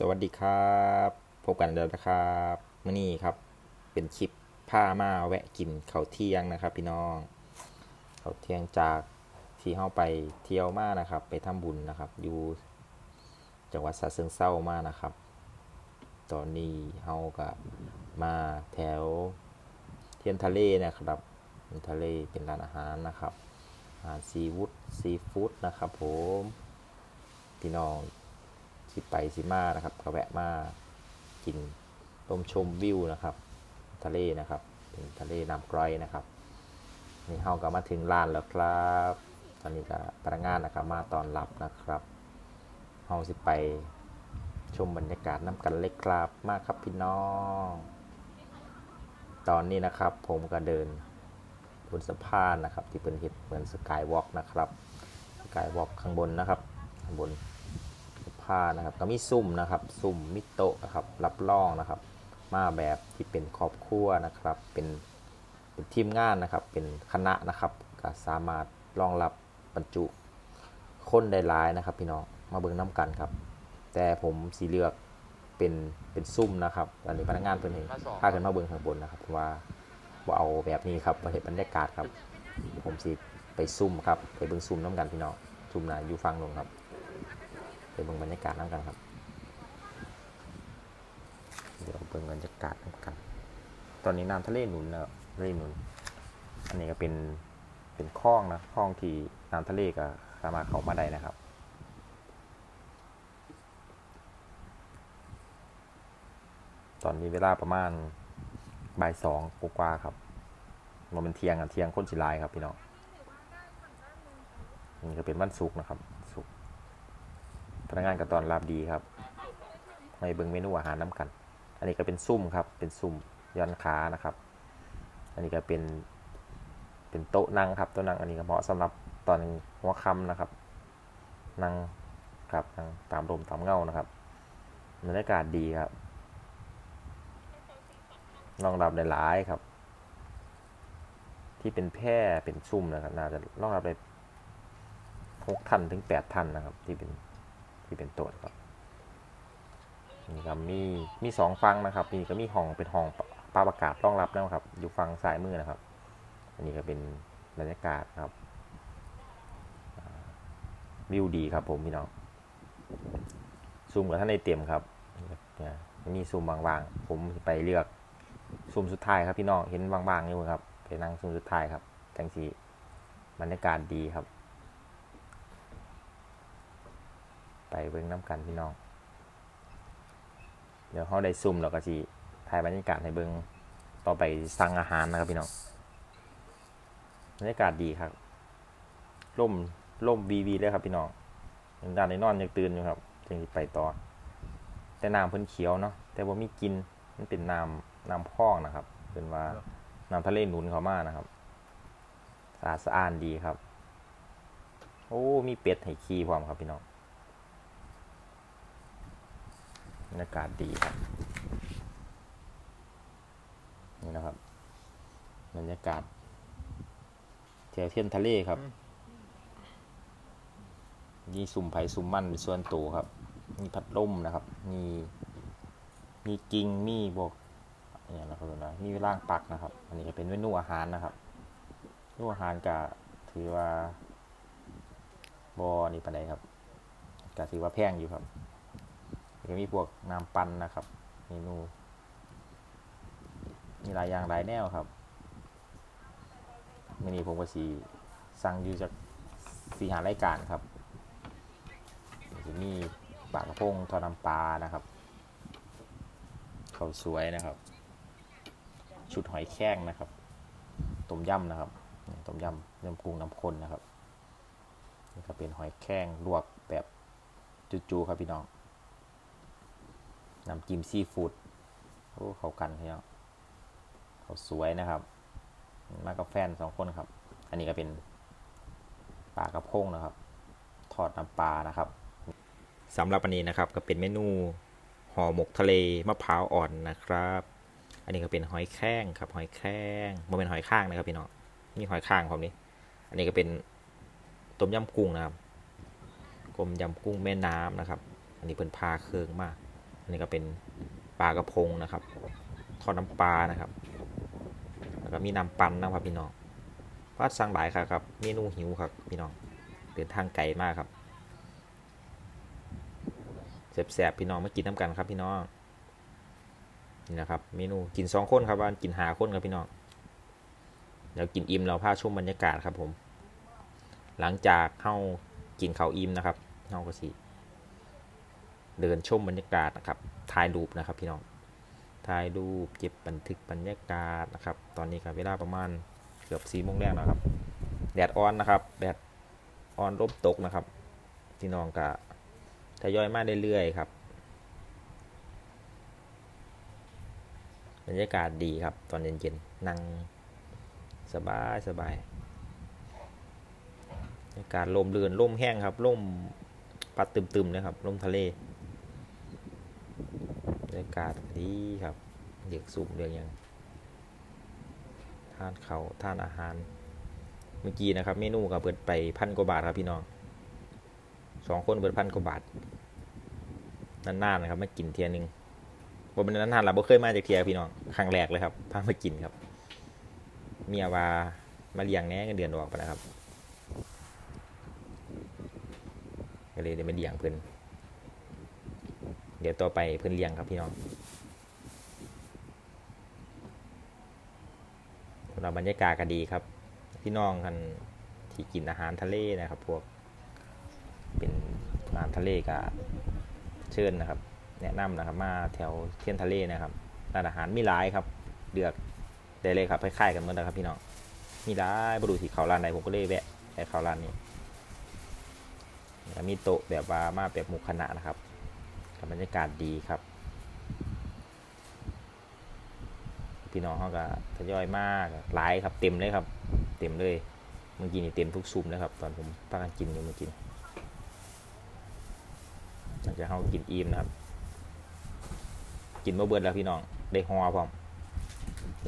สวัสดีครับ พบกันแล้วนะครับมื่อนี้ครับ เป็นคลิปผ้ามาแวะกินเขาเที่ยงนะครับ พี่น้องเขาเที่ยงจากที่เฮาไปเที่ยวมานะครับ ไปทำบุญนะครับ อยู่จังหวัดสระเชิงเซามานะครับ ตอนนี้เฮาก็มาแถวเทียนทะเลนะครับเทียนทะเลเป็นร้านอาหารนะครับอาหารซีฟู้ดซีฟู้ดนะครับ ผมพี่น้อง สิไปสิมานะครับก็แวะมากินลมชมวิวนะครับ ทะเลนะครับเป็นทะเลน้ำกร่อยนะครับนี่เฮาก็มาถึงร้านแล้วครับ ตอนนี้ก็พนักงานนะครับมาตอนรับนะครับเฮาสิไปชมบรรยากาศน้ำกันเล็กครับมากครับพี่น้อง ตอนนี้นะครับผมก็เดินบนสะพานนะครับ ที่เป็นเห็ดเหมือนสกายวอล์กนะครับสกายวอล์กข้างบนนะครับข้างบน ผ้านะครับก็มีซุ่มนะครับซุ่มมิโตะนะครับรับรองนะครับ มาแบบที่เป็นครอบครัวนะครับเป็นเป็นทีมงานนะครับ เป็นคณะนะครับก็สามารถรองรับบรรจุคนได้หลายนะครับ พี่น้องมาเบิ่งน้ำกันครับ แต่ผมสีเลือกเป็นเป็นซุ่มนะครับอันนี้พนักงานเพิ่นเองพาขึ้นมาเบิ่งข้างบนนะครับเพราะว่าบ่เอาแบบนี้ครับประเห็นบรรยากาศครับ ผมสิไปซุ่มครับไปเบิ่งซุ่มน้ำกันพี่น้องซุ่มนะอยู่ฟังลงครับ ไปเบิ่งบรรยากาศน้ำกันครับ เดี๋ยวเบิ่งบรรยากาศน้ำกัน ตอนนี้น้ำทะเลหนุนนะรับทะเลหนุน อันนี้ก็เป็นเป็นคลองนะคลองที่น้ำทะเลก็สามารถเข้ามาได้นะครับตอนนี้เวลาประมาณบ่ายสองกว่าครับมันเป็นเทียงอะเทียงคนสิลายครับพี่น้องนี่ก็เป็นวันศุกร์นะครับ พนักงานก็ตอนรับดีครับมาเบิ่งเมนูอาหารน้ำกัน อันนี้ก็เป็นซุ่มครับ เป็นซุ่มย้อนขานะครับ อันนี้ก็เป็น เป็นโต๊ะนั่งครับ โต๊ะนั่งอันนี้ก็เหมาะสำหรับตอนหัวค่ำนะครับ นั่งครับนั่งตามลมตามเงานะครับบรรยากาศดีครับรองรับได้หลายครับ ที่เป็นแพร่เป็นซุ่มนะครับ น่าจะรองรับได้หกท่านถึงแปดท่านนะครับ ที่เป็น ที่เป็นต๊ะครับนี่ครับมีมีสองฟังนะครับนี่ก็มีห้องเป็นห้องปรับอากาศรองรับนะครับ อยู่ฝั่งซ้ายมือนะครับ อันนี้ก็เป็นบรรยากาศครับวิวดีครับผมพี่น้องซูมกับท่านในเต็มครับมีซูมบางๆ ผมไปเลือกซูมสุดท้ายครับพี่น้องเห็นบางๆอยู่ครับไปนั่งซูมสุดท้ายครับจังสีบรรยากาศดีครับ ไปเบิ่งน้ำกันพี่น้อง เดี๋ยวเขาได้ซุ่มแล้วก็สิถ่ายบรรยากาศให้เบิ่งต่อไปสั่งอาหารนะครับพี่น้องบรรยากาศดีครับร่มร่มวีวีเลยครับพี่น้องยังด้านในนอนยังตื่นอยู่ครับจึงสิไปต่อ แต่น้ำเพิ่นเขียวเนาะแต่ว่ามีกินมันเป็นน้ำน้ำพองนะครับเป็นว่าน้ำทะเลหนุนเข้ามานะครับสะอาดสะอ้านดีครับ โอ้ มีเป็ดให้ขี่พร้อมครับพี่น้อง บ รรยากาศดีครับ นี่นะครับ บรรยากาศแถวเทียนทะเลครับ มีสุ่มไผ่สุ่มมันเป็นส่วนตัวครับ มีพัดลมนะครับ มีมีกิ่งมีบวกเนี่ยนะครับนะมีร่างปักนะครับ อันนี้ก็เป็นเมนูอาหารนะครับเมนูอาหารก็ถือว่าบอนี่ปานใดครับก็ถือว่าแพงอยู่ครับ ก็มีพวกน้ำปั่นนะครับเมนูมีหลายอย่างหลายแนวครับมินี้ผมก็สีสั่งอยู่จากสีหารายการครับจะมีปากระพงทอดน้ำปลานะครับข้าวสวยนะครับ ชุดหอยแข้งนะครับต้มยำนะครับต้มยำยำกุ้งน้ำข้นนะครับนี่ก็เป็นหอยแข้งลวกแบบจูๆครับพี่น้อง น้ำจิ้มซีฟู้ดโอ้เข้ากันพี่น้องเขาสวยนะครับ มากับแฟนสองคนครับ อันนี้ก็เป็นปลากระพงนะครับ ทอดน้ำปลานะครับสำหรับอันนี้นะครับก็เป็นเมนูห่อหมกทะเลมะพร้าวอ่อนนะครับ อันนี้ก็เป็นหอยแครงครับ หอยแครงมันเป็นหอยข้างนะครับพี่น้องมีหอยข้างผมนี้ อันนี้ก็เป็นต้มยำกุ้งนะครับต้มยำกุ้งแม่น้ำนะครับ อันนี้เป็นพาเคืองมาก นนี้ก็เป็นปลากระพงนะครับ ทอดน้ำปลานะครับ แล้วก็มีน้ำปั่นนะครับพี่น้องวัดสร้างหลายครับครับ เมนูหิวครับพี่น้องเดินทางไกลมากครับแสบๆพี่น้องมากินน้ำกันครับพี่น้องนี่นะครับเมนูกินสองคนครับว่ากินหาคนครับพี่น้องเดี๋ยวกินอิ่มเราพาชมบรรยากาศครับผม หลังจากเข้ากินเขาอิ่มนะครับเข้าก็สิ เดินชมบรรยากาศนะครับถ่ายรูปนะครับพี่น้องถ่ายรูปเก็บบันทึกบรรยากาศนะครับ ตอนนี้ครับเวลาประมาณเกือบสี่โมงแรกแล้วครับ แดดอ่อนนะครับ แดดอ่อนลบตกนะครับ พี่น้องก็ทยอยมาเรื่อยๆครับ บรรยากาศดีครับ ตอนเย็นๆ นั่งสบายสบายบรรยากาศลมเรือนลมแห้งครับลมปัดตึมๆนะครับลมทะเลากาศดีครับ เด็กสูงเรียงยังทานเขาทานอาหาร เมื่อกี้นะครับ เมนูก็เปิดไปพันกว่าบาทครับพี่น้องสองคนเปิดพันกว่าบาทนานๆนะครับมากินเทียหนึงบ่เป็นนั้นทานเราเคยมาจากเทียพี่น้องครั้งแรกเลยครับพามากินครับ เมียว่ามาเลี้ยงแน่เงินเดือนออกไปนะครับก็เลยได้มาเลี้ยงเพิ่น ดี๋ยวต่อไปเพิ่นเลี้ยงครับพี่น้องเราบรรยากาศก็ดีครับ พี่น้องกันที่กินอาหารทะเลนะครับ พวกเป็นอาหารทะเลก็เชิญนะครับ แนะนำนะครับ มาแถวเทียนทะเลนะครับร้านอาหารมีหลายครับเลือกได้เลยครับคล้ายๆกันเหมดนะครับพี่น้องมีหลายบรูที่เขาร้านไหนผมก็เลยแวะไปเขาร้านนี้มีโต๊ะแบบว่ามาแบบหมู่คณะนะครับ บบรรยากาศดีครับ พี่น้องเขาก็ทยอยมากหลายครับเต็มเลยครับ เต็มเลยเมื่อกี้นี่เต็มทุกซุ้มเลยครับ ตอนผมพักกันกินอยู่เมื่อกี้หลังจากเขากินอิ่มนะครับ กินมาเบิดแล้วพี่น้องได้ฮอพร้อม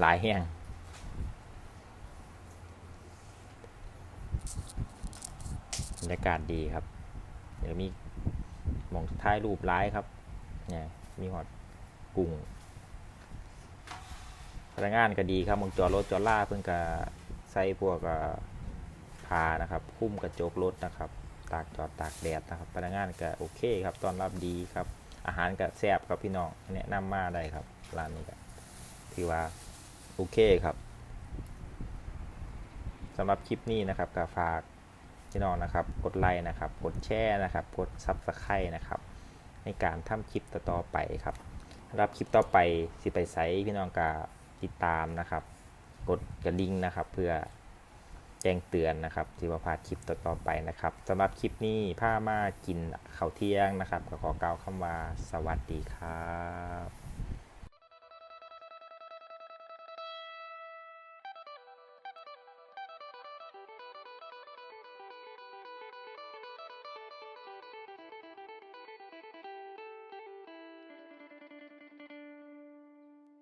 หลายแห้งบรรยากาศดีครับ เดี๋ยวมี มองท้ายรูปร้ายครับเนี่ยมีหอดกุ้งพนักงานก็ดีครับมองจอดรถจอดล่าเพิ่งก็ใส่พวกพานะครับ คุ้มกระจกรถนะครับ ตากจอดตากแดดนะครับ พนักงานก็โอเคครับตอนรับดีครับ อาหารก็แซ่บครับพี่น้องแนะนำมาได้ครับร้านนี้ก็ถือว่าโอเคครับสำหรับคลิปนี้นะครับก็ฝาก พี่น้องนะครับ กดไลค์นะครับ กดแชร์นะครับ กดซับสไครต์นะครับ ในการทำคลิปต่อไปครับ รับคลิปต่อไปสิไปไซส์พี่น้องก็ติดตามนะครับ กดกระดิ่งนะครับ เพื่อแจ้งเตือนนะครับที่ว่าพลาดคลิปต่อๆไปนะครับสำหรับคลิปนี้ผ้ามากินข้าวเที่ยงนะครับ ก็ขอกล่าวคำว่าสวัสดีครับ